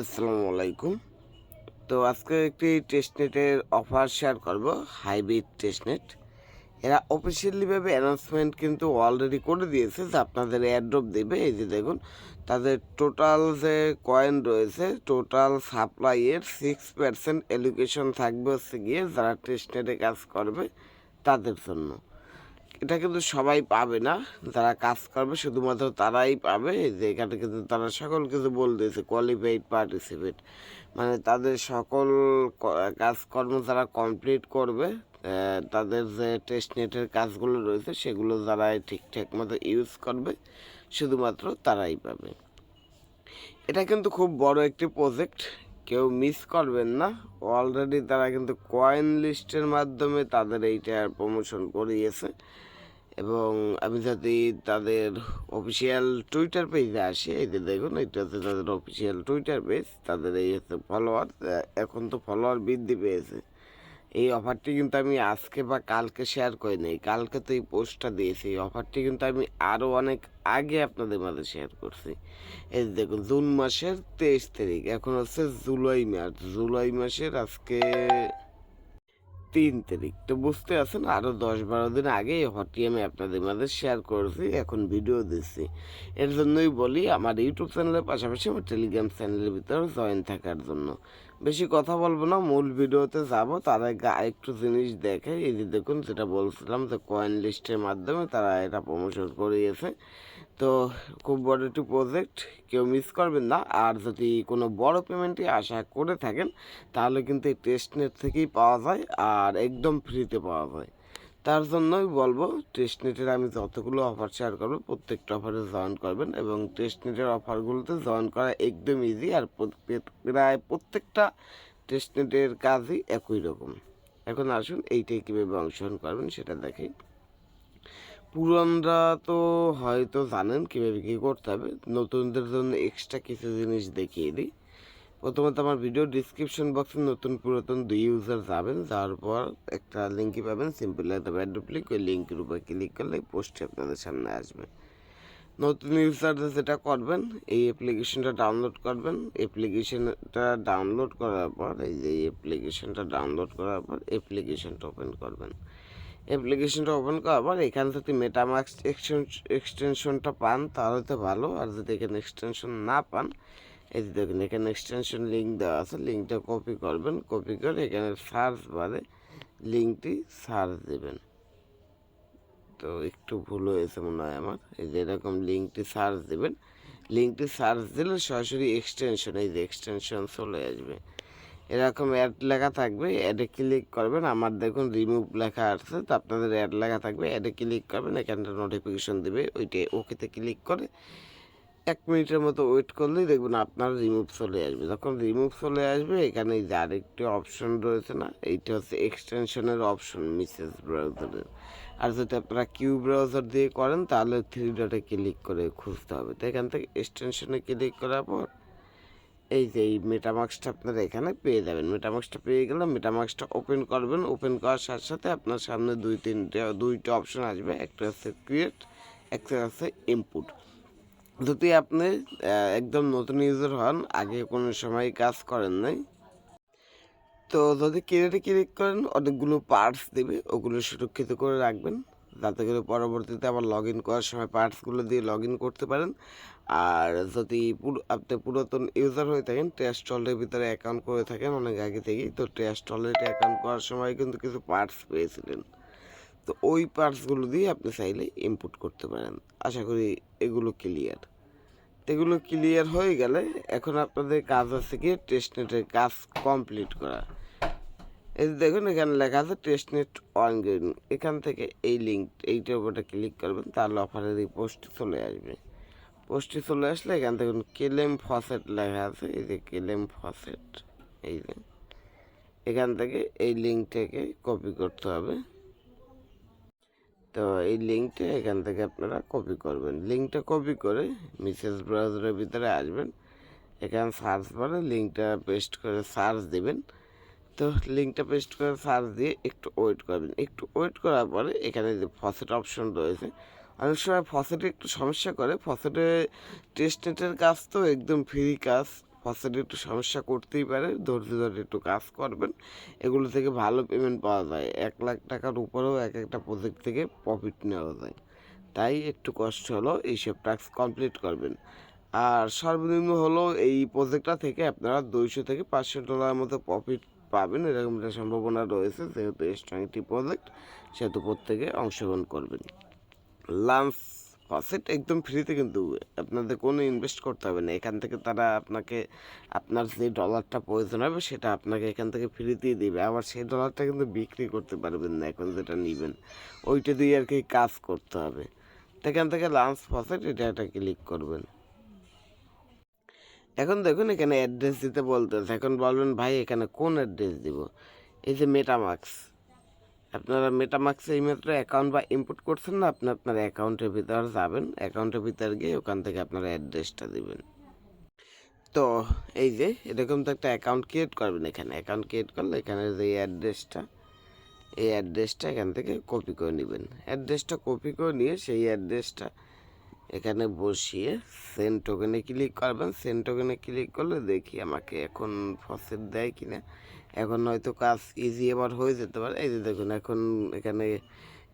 আসসালামু আলাইকুম তো আজকে একটি টেস্টনেটের অফার শেয়ার করব হাইব্রিড টেস্টনেট এরা অফিসিয়ালিভাবে অ্যানাউন্সমেন্ট কিন্তু অলরেডি করে দিয়েছে, যে আপনাদের এয়ারড্রপ দেবে। এই যে দেখুন, তাদের টোটাল যে কয়েন রয়েছে টোটাল সাপ্লাইয়ের সিক্স পার্সেন্ট এডুকেশন থাকবে হচ্ছে গিয়ে যারা টেস্টনেটে কাজ করবে, তাদের জন্য। এটা কিন্তু সবাই পাবে না। যারা কাজ করবে, শুধুমাত্র তারাই পাবে। যে এখানে কিন্তু তারা সকল কিছু বলতেছে কোয়ালিফাইড পার্টিসিপেট মানে তাদের সকল কাজকর্ম যারা কমপ্লিট করবে তাদের যে টেস্ট নেটের কাজগুলো রয়েছে, সেগুলো যারা ঠিকঠাক মতো ইউজ করবে, শুধুমাত্র তারাই পাবে। এটা কিন্তু খুব বড় একটি প্রজেক্ট কেউ মিস করবেন না। অলরেডি তারা কিন্তু কয়েন লিস্টের মাধ্যমে তাদের এইটার প্রমোশন করিয়েছে। এবং আমি যদি তাদের অফিসিয়াল টুইটার পেজে আসি, এই যে দেখুন, এটা হচ্ছে তাদের অফিসিয়াল টুইটার পেজ তাদের এই হচ্ছে ফলোয়ার এখন তো ফলোয়ার বৃদ্ধি পেয়েছে। এই অফারটি কিন্তু আমি আজকে বা কালকে শেয়ার করি নাই। কালকে তো এই পোস্টটা দিয়েছি। এই অফারটি কিন্তু আমি আরও অনেক আগে আপনাদের মাঝে শেয়ার করছি। এই দেখুন, জুন মাসের তেইশ তারিখ। এখন হচ্ছে জুলাই মাস জুলাই মাসের আজকে তিন তারিখ। তো বুঝতে আছেন আরও দশ বারো দিন আগে এই অফারটি আমি আপনাদের মাঝে শেয়ার করেছি, এখন ভিডিও দিচ্ছি। এর জন্যই বলি, আমার ইউটিউব চ্যানেলের পাশাপাশি আমার টেলিগ্রাম চ্যানেলের ভিতরে জয়েন থাকার জন্য। বেশি কথা বলব না, মূল ভিডিওতে যাব। তার আগে একটু জিনিস দেখে, এই যে দেখুন যেটা বলছিলাম যে কয়েন লিস্টের মাধ্যমে তারা এটা প্রমোশন করিয়েছে। তো খুব বড় একটি প্রজেক্ট কেউ মিস করবেন না। আর যদি কোনো বড় পেমেন্টই আশা করে থাকেন, তাহলে কিন্তু এই টেস্ট নেট থেকেই পাওয়া যায়, আর একদম ফ্রিতে পাওয়া যায়। তার জন্যই বলব টেস্ট নেটের আমি যতগুলো অফার শেয়ার করব, প্রত্যেকটা অফারে জয়েন করবেন এবং টেস্ট নেটের অফারগুলোতে জয়েন করা একদম ইজি আর প্রায় প্রত্যেকটা টেস্ট নেটের কাজই একই রকম। এখন আসুন এইটাই কীভাবে অংশগ্রহণ করবেন সেটা দেখি। পুরনরা তো হয়তো জানেন কীভাবে কী করতে হবে, নতুনদের জন্য এক্সট্রা কিছু জিনিস দেখিয়ে দিই। প্রথমত আমার ভিডিও ডিসক্রিপশন বক্সে নতুন পুরাতন দুই ইউজার যাবেন, যাওয়ার পর একটা লিঙ্কই পাবেন সিম্পল ব্যাড ক্লিক ওই লিঙ্কের উপর ক্লিক করলে পোস্টটি আপনাদের সামনে আসবে। নতুন ইউজাররা যেটা করবেন, এই অ্যাপ্লিকেশনটা ডাউনলোড করবেন। অ্যাপ্লিকেশনটা ডাউনলোড করার পর, এই যে অ্যাপ্লিকেশনটা ডাউনলোড করার পর অ্যাপ্লিকেশনটা ওপেন করবেন। অ্যাপ্লিকেশনটা ওপেন করার পর, এখান থেকে মেটামাক্স এক্সটেনশনটা পান, তাহলে তো ভালো। আর যদি এখানে এক্সটেনশন না পান এই যে দেখুন, এখানে এক্সটেনশন লিঙ্ক দেওয়া আছে। লিঙ্কটা কপি করবেন কপি করে এখানে সার্চ বারে লিঙ্কটি সার্চ দেবেন। তো একটু ভুল হয়েছে মনে হয় আমার। এই যে এরকম লিঙ্কটি সার্চ দেবেন। লিঙ্কটি সার্চ দিলে সরাসরি এক্সটেনশন এই যে এক্সটেনশন চলে আসবে। এরকম অ্যাড লেখা থাকবে অ্যাডে ক্লিক করবেন। আমার দেখুন রিমুভ লেখা আছে, তো আপনাদের অ্যাড লেখা থাকবে। অ্যাডে ক্লিক করবেন, এখানটা নোটিফিকেশন দেবে, ওইটা ওকেতে ক্লিক করে এক মিনিটের মতো ওয়েট করলেই দেখবেন আপনার রিমুভ চলে আসবে। যখন রিমুভ চলে আসবে, এখানে এই যে আরেকটি অপশন রয়েছে না, এইটা হচ্ছে এক্সটেনশনের অপশন মিসেস ব্রাউজারের আর যদি আপনারা কিউ ব্রাউজার দিয়ে করেন, তাহলে থ্রি ডটে ক্লিক করে খুঁজতে হবে। তো এখান থেকে এক্সটেনশনে ক্লিক করার পর, এই যে এই মেটামাক্সটা আপনারা এখানে পেয়ে যাবেন। মেটামাক্সটা পেয়ে গেলে মেটামাক্সটা ওপেন করবেন। ওপেন করার সাথে সাথে আপনার সামনে দুই তিনটে, দুইটা অপশন আসবে। একটা হচ্ছে ক্রিয়েট একটা হচ্ছে ইনপুট যদি আপনি একদম নতুন ইউজার হন, আগে কোনো সময় কাজ করেন নাই, তো যদি ক্রিয়েটে ক্লিক করেন, অনেকগুলো পার্টস দেবে, ওগুলো সুরক্ষিত করে রাখবেন, যাতে করে পরবর্তীতে আবার লগ ইন করার সময় পার্টসগুলো দিয়ে লগ ইন করতে পারেন। আর যদি পুরো, আপনি পুরাতন ইউজার হয়ে থাকেন টেস্টলের ভিতরে অ্যাকাউন্ট করে থাকেন, অনেক আগে থেকেই, তো টেস্টলের অ্যাকাউন্ট করার সময় কিন্তু কিছু পার্টস পেয়েছিলেন। তো ওই পার্টসগুলো দিয়ে আপনি চাইলে ইনপুট করতে পারেন। আশা করি এগুলো ক্লিয়ার এগুলো ক্লিয়ার হয়ে গেলে এখন আপনাদের কাজ আছে কি টেস্টনেটের কাজ কমপ্লিট করা। এই দেখুন, এখানে লেখা আছে টেস্টনেট অন এখান থেকে এই লিঙ্ক এইটার উপরে ক্লিক করবেন, তাহলে অফারের এই পোস্টটি চলে আসবে। পোস্টটি চলে আসলে এখান থেকে কেলেম ফসেট লেখা আছে, এই যে কেলেম ফসেট এই যে। এখান থেকে এই লিঙ্কটাকে কপি করতে হবে। তো এই লিঙ্কটা এখান থেকে আপনারা কপি করবেন। লিঙ্কটা কপি করে মিসেস ব্রাউজারের ভিতরে আসবেন। এখানে সার্চ বারে লিঙ্কটা পেস্ট করে সার্চ দেবেন। তো লিঙ্কটা পেস্ট করে সার্চ দিয়ে একটু ওয়েট করবেন। একটু ওয়েট করার পরে এখানে যে ফসেট অপশন রয়েছে, অনেক সময় ফসেটে একটু সমস্যা করে। ফসেটে টেস্ট নেটের কাজ তো একদম ফ্রি কাজ। ফসেটে একটু সমস্যা করতেই পারে, ধৈর্য ধরে একটু কাজ করবেন। এগুলো থেকে ভালো পেমেন্ট পাওয়া যায়। এক লাখ টাকার উপরেও এক একটা প্রজেক্ট থেকে প্রফিট নেওয়া যায়। তাই একটু কষ্ট হলো, এইসব টাস্ক কমপ্লিট করবেন। আর সর্বনিম্ন হলো এই প্রজেক্টটা থেকে আপনারা দুইশো থেকে পাঁচশো ডলারের মতো প্রফিট পাবেন। এরকম একটা সম্ভাবনা রয়েছে, যেহেতু স্ট্রং একটি প্রজেক্ট সেহেতু প্রত্যেকে অংশগ্রহণ করবেন। লাঞ্চ ফসেট একদম ফ্রিতে কিন্তু আপনাদের কোনো ইনভেস্ট করতে হবে না। এখান থেকে তারা আপনাকে, আপনার যে ডলারটা প্রয়োজন হবে সেটা আপনাকে এখান থেকে ফ্রিতেই দেবে। আবার সেই ডলারটা কিন্তু বিক্রি করতে পারবেন না এখন যেটা নেবেন। ওইটা দিয়ে আর কি কাজ করতে হবে। এখান থেকে লাঞ্চ ফসেট এটা একটা ক্লিক করবেন। এখন দেখুন এখানে অ্যাড্রেস দিতে বলতেছে। এখন বলবেন, ভাই, এখানে কোন অ্যাড্রেস দিব? এই যে মেটামাক্স আপনারা মেটামাক্সে এইমাত্র অ্যাকাউন্ট বা ইনপুট করছেন না, আপনি আপনার অ্যাকাউন্টের ভিতর যাবেন। অ্যাকাউন্টের ভিতর গিয়ে ওখান থেকে আপনার অ্যাড্রেসটা দিবেন। তো এই যে, এরকম তো একটা অ্যাকাউন্ট ক্রিয়েট করবেন এখানে। অ্যাকাউন্ট ক্রিয়েট করলে এখানে যে অ্যাড্রেসটা এই অ্যাড্রেসটা এখান থেকে কপি করে নেবেন। অ্যাড্রেসটা কপি করে নিয়ে সেই অ্যাড্রেসটা এখানে বসিয়ে সেন্ট টোকেনে ক্লিক করবেন। সেন্ট টোকেনে ক্লিক করলে দেখি আমাকে এখন ফসেট দেয় কিনা। এখন হয়তো কাজ ইজি এবার হয়ে যেতে পারে। এই যে দেখুন, এখন এখানে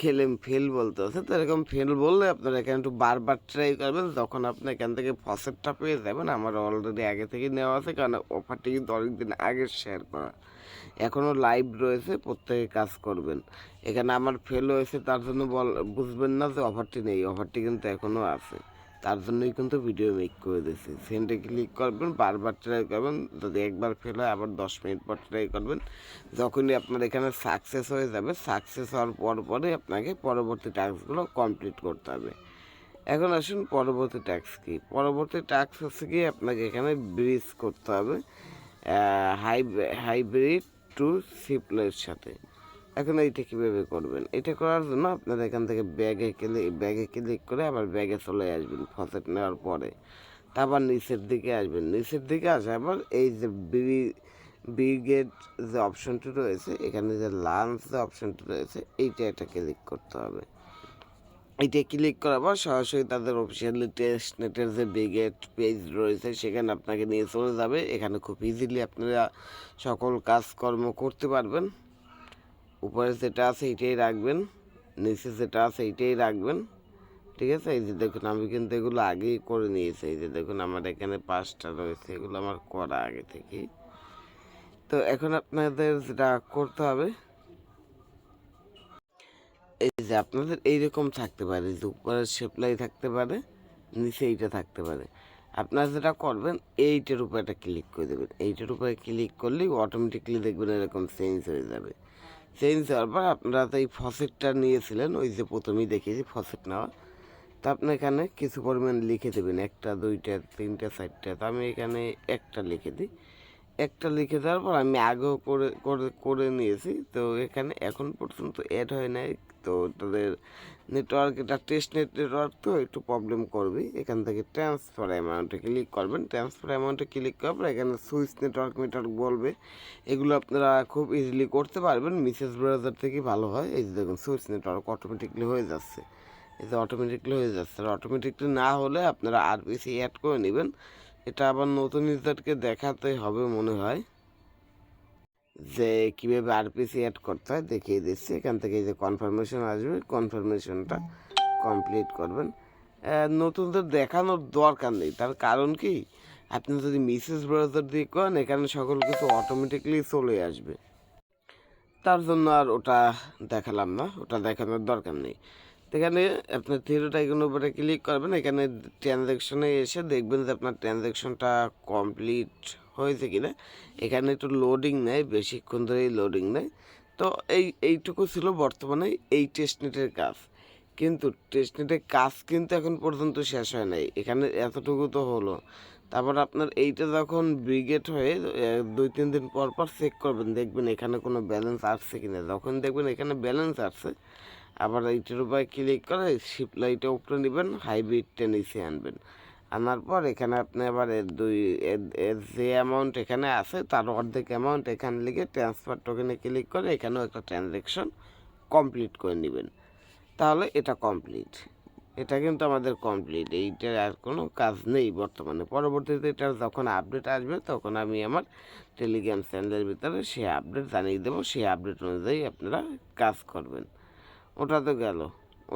খেলেম ফেল বলতে আছে। তো এরকম ফেল বললে আপনারা এখানে একটু বারবার ট্রাই করবেন, যখন আপনি এখান থেকে ফসেটটা পেয়ে যাবেন। আমার অলরেডি আগে থেকে নেওয়া আছে, কারণ অফারটি কিন্তু অনেকদিন আগে শেয়ার করা। এখনও লাইভ রয়েছে, প্রত্যেকে কাজ করবেন। এখানে আমার ফেল হয়েছে, তার জন্য বল, বুঝবেন না যে অফারটি নেই। অফারটি কিন্তু এখনও আছে। তার জন্যই কিন্তু ভিডিও মেক করে দিয়েছি। সেন্টে ক্লিক করবেন, বারবার ট্রাই করবেন, যদি একবার ফেল হয়, আবার দশ মিনিট পর ট্রাই করবেন। যখনই আপনার এখানে সাকসেস হয়ে যাবে সাকসেস হওয়ার পর পরে আপনাকে পরবর্তী টাস্কগুলো কমপ্লিট করতে হবে। এখন আসুন পরবর্তী ট্যাক্স কি? পরবর্তী ট্যাক্স হচ্ছে কি আপনাকে এখানে ব্রিজ করতে হবে হাই হাইব্রিড টু সিপ্লের সাথে। এখন এইটা কীভাবে করবেন? এটা করার জন্য আপনারা এখান থেকে ব্যাগে ক্লিক ব্যাগে ক্লিক করে আবার ব্যাগে চলে আসবেন ফসেট নেওয়ার পরে। তারপর নিচের দিকে আসবেন। নিচের দিকে আসার পর এই যে ব্রি ব্রিগেড যে অপশনটি রয়েছে, এখানে যে লাঞ্চ যে অপশনটি রয়েছে, এইটা একটা ক্লিক করতে হবে। এইটা ক্লিক করার পর সরাসরি তাদের অফিসিয়ালি টেস্ট নেটের যে ব্রিগেড পেজ রয়েছে, সেখানে আপনাকে নিয়ে চলে যাবে। এখানে খুব ইজিলি আপনারা সকল কাজকর্ম করতে পারবেন। উপরে যেটা আছে এইটাই রাখবেন, নিচে যেটা আছে এইটাই রাখবেন, ঠিক আছে? এই যে দেখুন, আমি কিন্তু এগুলো আগেই করে নিয়েছি। এই যে দেখুন, আমার এখানে পাঁচটা রয়েছে, এগুলো আমার করা আগে থেকেই তো এখন আপনাদের যেটা করতে হবে, এই যে আপনাদের এইরকম থাকতে পারে, যে উপরে সেপ্লাই থাকতে পারে, নিচে এইটা থাকতে পারে। আপনারা যেটা করবেন, এইটার উপরে একটা ক্লিক করে দেবেন। এইটার উপরে ক্লিক করলেই অটোমেটিকলি দেখবেন এরকম চেঞ্জ হয়ে যাবে। চেঞ্জ হওয়ার পর আপনারা তো এই ফসেটটা নিয়েছিলেন, ওই যে প্রথমেই দেখিয়েছি ফসেট নেওয়া। তা আপনি এখানে কিছু পরিমাণ লিখে দেবেন, একটা, দুইটা, তিনটা, চারটা। তো আমি এখানে একটা লিখে দিই। একটা লিখে দেওয়ার পর আমি আগেও করে করে করে নিয়েছি। তো এখানে এখন পর্যন্ত অ্যাড হয় নাই। তো তাদের নেটওয়ার্ক, এটা টেস্ট নেট নেটওয়ার্ক তো একটু প্রবলেম করবে। এখান থেকে ট্রান্সফার অ্যামাউন্টে ক্লিক করবেন। ট্রান্সফার অ্যামাউন্টে ক্লিক করার পর এখানে সুইচ নেটওয়ার্ক নেটওয়ার্ক বলবে। এগুলো আপনারা খুব ইজিলি করতে পারবেন। মিসেস ব্রাউজার থেকে ভালো হয়। এই যে দেখুন সুইচ নেটওয়ার্ক অটোমেটিকলি হয়ে যাচ্ছে। এই যে অটোমেটিকলি হয়ে যাচ্ছে। আর অটোমেটিকলি না হলে আপনারা আর আরপিসি অ্যাড করে নেবেন। এটা আবার নতুন ইউজারকে দেখাতে হবে মনে হয়। যে কীভাবে আরপিসি অ্যাড করতে হয় দেখিয়ে দিচ্ছি। এখান থেকে যে কনফার্মেশন আসবে কনফার্মেশনটা কমপ্লিট করবেন। নতুনদের দেখানোর দরকার নেই। তার কারণ কি? আপনি যদি মিসেস ব্রাউজার দিয়ে করেন, এখানে সকল কিছু অটোমেটিকলি চলে আসবে। তার জন্য আর ওটা দেখালাম না, ওটা দেখানোর দরকার নেই। এখানে আপনার থিরোটা এগুলোর উপরে ক্লিক করবেন, এখানে ট্রানজ্যাকশনে এসে দেখবেন যে আপনার ট্রানজ্যাকশনটা কমপ্লিট হয়েছে কি না এখানে একটু লোডিং নেয় বেশিক্ষণ ধরেই লোডিং নেয় তো এই, এইটুকু ছিল বর্তমানে এই টেস্টনেটের কাজ। কিন্তু টেস্টনেটের কাজ কিন্তু এখন পর্যন্ত শেষ হয় নাই। এখানে এতটুকু তো হলো। তারপর আপনার এইটা যখন ব্রিগেড হয়ে দুই, তিন দিন পর পর চেক করবেন, দেখবেন এখানে কোনো ব্যালেন্স আসছে কি না যখন দেখবেন এখানে ব্যালেন্স আসছে, আবার এইটার উপরে ক্লিক করে শিপ লাইটে উপরে নেবেন হাইব্রিডটা নিচে আনবেন। আনার পর এখানে আপনি আবার এর দুই এর- যে অ্যামাউন্ট এখানে আছে, তার অর্ধেক অ্যামাউন্ট এখানে লিখে ট্রান্সফার টোকেনে ক্লিক করে এখানেও একটা ট্রানজ্যাকশন কমপ্লিট করে নেবেন। তাহলে এটা কমপ্লিট এটা কিন্তু আমাদের কমপ্লিট এইটার আর কোনো কাজ নেই বর্তমানে। পরবর্তীতে এটার যখন আপডেট আসবে, তখন আমি আমার টেলিগ্রাম চ্যানেলের ভিতরে সেই আপডেট জানিয়ে দেবো। সেই আপডেট অনুযায়ী আপনারা কাজ করবেন। ওটা তো গেল।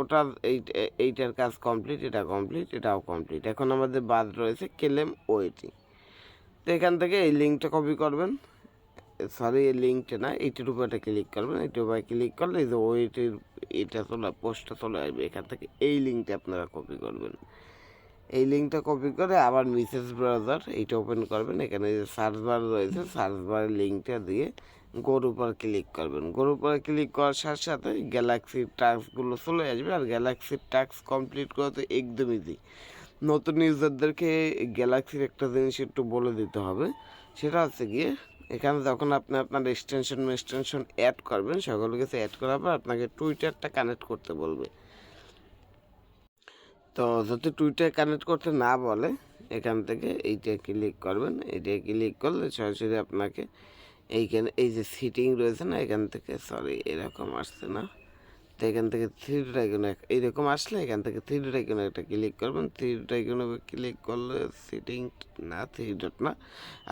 ওটা এই এইটার কাজ কমপ্লিট এটা কমপ্লিট এটাও কমপ্লিট এখন আমাদের বাদ রয়েছে কেলেম ওয়েটিং তো এখান থেকে এই লিঙ্কটা কপি করবেন। সরি এই লিঙ্কটা না, এইটির উপরে একটা ক্লিক করবেন। এইটার উপরে ক্লিক করলে এই যে ওয়েটির এটা চলে পোস্টটা চলে আসবে। এখান থেকে এই লিঙ্কটা আপনারা কপি করবেন। এই লিঙ্কটা কপি করে আবার মিসেস ব্রাউজার এইটা ওপেন করবেন। এখানে যে সার্চ বার রয়েছে সার্চ বারের লিঙ্কটা দিয়ে গোর উপর ক্লিক করবেন। গোর উপর ক্লিক করার সাথে সাথে গ্যালাক্সির টাস্কগুলো চলে আসবে আর গ্যালাক্সির টাস্ক কমপ্লিট করা তো একদম ইজি নতুন ইউজারদেরকে গ্যালাক্সির একটা জিনিস একটু বলে দিতে হবে, সেটা হচ্ছে গিয়ে এখানে যখন আপনি আপনার এক্সটেনশন এক্সটেনশন অ্যাড করবেন সকল কিছু অ্যাড করার পর আপনাকে টুইটারটা কানেক্ট করতে বলবে। তো যদি টুইটার কানেক্ট করতে না বলে, এখান থেকে এইটা ক্লিক করবেন, এইটা ক্লিক করলে সরাসরি আপনাকে এইখানে এই যে সিটিং রয়েছে না, এখান থেকে সরি এরকম আসছে না। তো এখান থেকে থ্রি ড্রাইগন এইরকম আসলে এখান থেকে থ্রি ড্রাইগন একটা ক্লিক করবেন থ্রি ড্রাইগনে ক্লিক করলে সিটিং না থ্রি ডট না,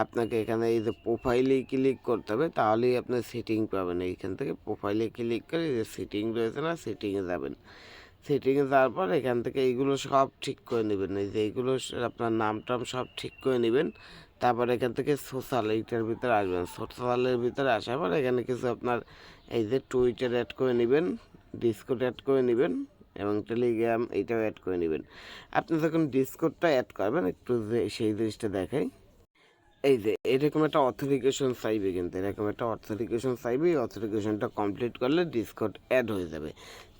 আপনাকে এখানে এই যে প্রোফাইলেই ক্লিক করতে হবে, তাহলেই আপনি সিটিং পাবেন। এইখান থেকে প্রোফাইলে ক্লিক করে এই যে সিটিং রয়েছে না সিটিংয়ে যাবেন। সেটিংয়ে যাওয়ার পর এখান থেকে এইগুলো সব ঠিক করে নেবেন। এই যে এইগুলো আপনার নাম টাম সব ঠিক করে নেবেন। তারপর এখান থেকে সোশ্যাল এইটার ভিতরে আসবেন। সোশ্যালের ভিতরে আসার পর এখানে কিছু আপনার এই যে টুইটার অ্যাড করে নেবেন ডিসকোড অ্যাড করে নেবেন এবং টেলিগ্রাম এইটাও অ্যাড করে নেবেন। আপনি যখন ডিসকোডটা অ্যাড করবেন, একটু যে, সেই জিনিসটা দেখাই। এই যে, এরকম একটা অথেন্টিকেশন চাইবে কিন্তু, এরকম একটা অথেন্টিকেশন চাইবে এই অথেন্টিকেশনটা কমপ্লিট করলে ডিসকট অ্যাড হয়ে যাবে।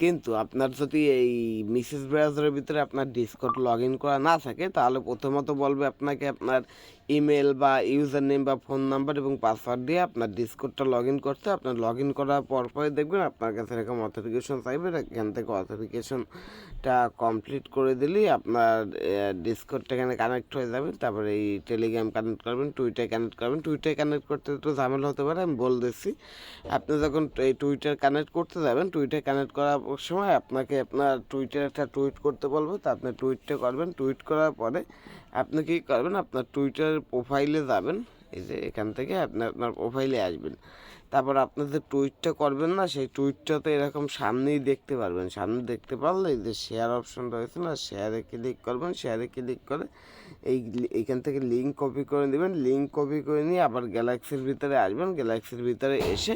কিন্তু আপনার যদি এই মিসেস ব্রাউজারের ভিতরে আপনার ডিসকট লগ ইন করা না থাকে, তাহলে প্রথমত বলবে আপনাকে আপনার ইমেল বা ইউজার নেম বা ফোন নাম্বার এবং পাসওয়ার্ড দিয়ে আপনার ডিসকোডটা লগ ইন করতে আপনার লগ ইন করার পর পরে দেখবেন আপনার কাছে এরকম অথেন্টিকেশন চাইবে। এখান থেকে অথেন্টিকেশনটা কমপ্লিট করে দিলেই আপনার ডিসকটটা এখানে কানেক্ট হয়ে যাবে। তারপরে এই টেলিগ্রাম কানেক্ট করবেন টুইটার কানেক্ট করবেন। টুইটার কানেক্ট করতে একটু ঝামেলা হতে পারে, আমি বলে দিচ্ছি। আপনি যখন এই টুইটার কানেক্ট করতে যাবেন টুইটার কানেক্ট করার সময় আপনাকে আপনার টুইটার একটা টুইট করতে বলবে। তা আপনি টুইটটা করবেন। টুইট করার পরে আপনি কী করবেন, আপনার টুইটার প্রোফাইলে যাবেন, এই যে এখান থেকে আপনি আপনার প্রোফাইলে আসবেন। তারপর আপনি যে টুইটটা করবেন না, সেই টুইটটা তো এরকম সামনেই দেখতে পারবেন। সামনে দেখতে পারলে যে শেয়ার অপশন রয়েছে না শেয়ারে ক্লিক করবেন শেয়ারে ক্লিক করে এই এইখান থেকে লিঙ্ক কপি করে নেবেন লিঙ্ক কপি করে নিয়ে আবার গ্যালাক্সির ভিতরে আসবেন। গ্যালাক্সির ভিতরে এসে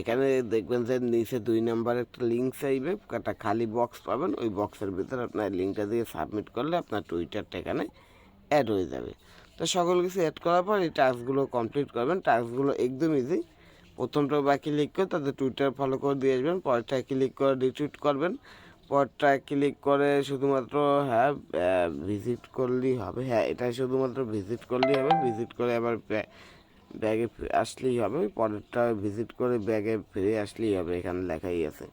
এখানে দেখবেন যে নিচে দুই নাম্বার একটা লিঙ্ক চাইবে, একটা খালি বক্স পাবেন। ওই বক্সের ভিতরে আপনার লিঙ্কটা দিয়ে সাবমিট করলে আপনার টুইটারটা এখানে অ্যাড হয়ে যাবে। তো সকল কিছু অ্যাড করার পর এই টাস্কগুলো কমপ্লিট করবেন। টাস্কগুলো একদম ইজি প্রথমটা বা ক্লিক করে তাদের টুইটার ফলো করে দিয়ে আসবেন। পরেরটা ক্লিক করে রিটুইট করবেন। পরটা ক্লিক করে শুধুমাত্র হ্যাঁ ভিজিট করলেই হবে। হ্যাঁ এটা শুধুমাত্র ভিজিট করলেই হবে। ভিজিট করে আবার ব্যাগে আসলেই হবে। পরেরটা ভিজিট করে ব্যাগে ফিরে আসলেই হবে। এখানে লেখাই আছে।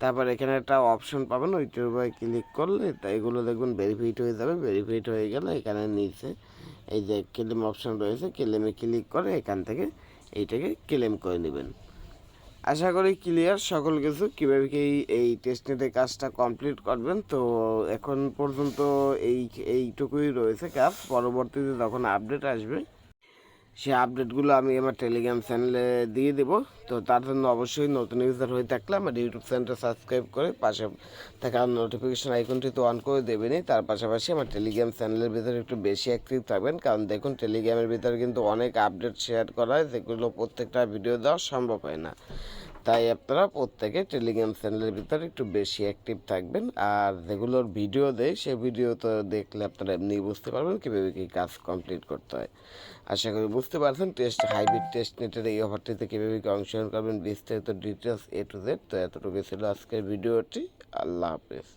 তারপর এখানে একটা অপশন পাবেন ওইটার উপরে ক্লিক করলে তা এগুলো দেখবেন ভেরিফাইড হয়ে যাবে ভেরিফাইড হয়ে গেলে এখানে নিচে এই যে ক্লেম অপশন রয়েছে ক্লেমে ক্লিক করে এখান থেকে এইটাকে ক্লেম করে নেবেন। আশা করি ক্লিয়ার সকল কিছু কীভাবে কি এই টেস্টনেটের কাজটা কমপ্লিট করবেন, তো এখন পর্যন্ত এই, এইটুকুই রয়েছে কাজ পরবর্তীতে যখন আপডেট আসবে সেই আপডেটগুলো আমি আমার টেলিগ্রাম চ্যানেলে দিয়ে দেবো। তো তার জন্য অবশ্যই নতুন ইউজার হয়ে থাকলে আমার ইউটিউব চ্যানেলটা সাবস্ক্রাইব করে পাশে থাকা নোটিফিকেশন আইকনটি তো অন করে দেবেনি তার পাশাপাশি আমার টেলিগ্রাম চ্যানেলের ভিতরে একটু বেশি অ্যাক্টিভ থাকবেন। কারণ দেখুন টেলিগ্রামের ভিতরে কিন্তু অনেক আপডেট শেয়ার করা হয়, যেগুলো প্রত্যেকটা ভিডিও দেওয়া সম্ভব হয় না। তাই আপনারা প্রত্যেকে টেলিগ্রাম চ্যানেলের ভিতরে একটু বেশি অ্যাক্টিভ থাকবেন। আর যেগুলোর ভিডিও দেয়, সেই ভিডিও তো দেখলে আপনারা এমনি বুঝতে পারবেন কীভাবে কী কাজ কমপ্লিট করতে হয়। আশা করি বুঝতে পারছেন টেস্ট হাইব্রিড টেস্ট নেটের এই অফারটিতে কীভাবে কী অংশগ্রহণ করবেন, বিস্তারিত ডিটেলস এ টু জেড তো এতটুকু ছিল আজকের ভিডিওটি আল্লাহ হাফেজ।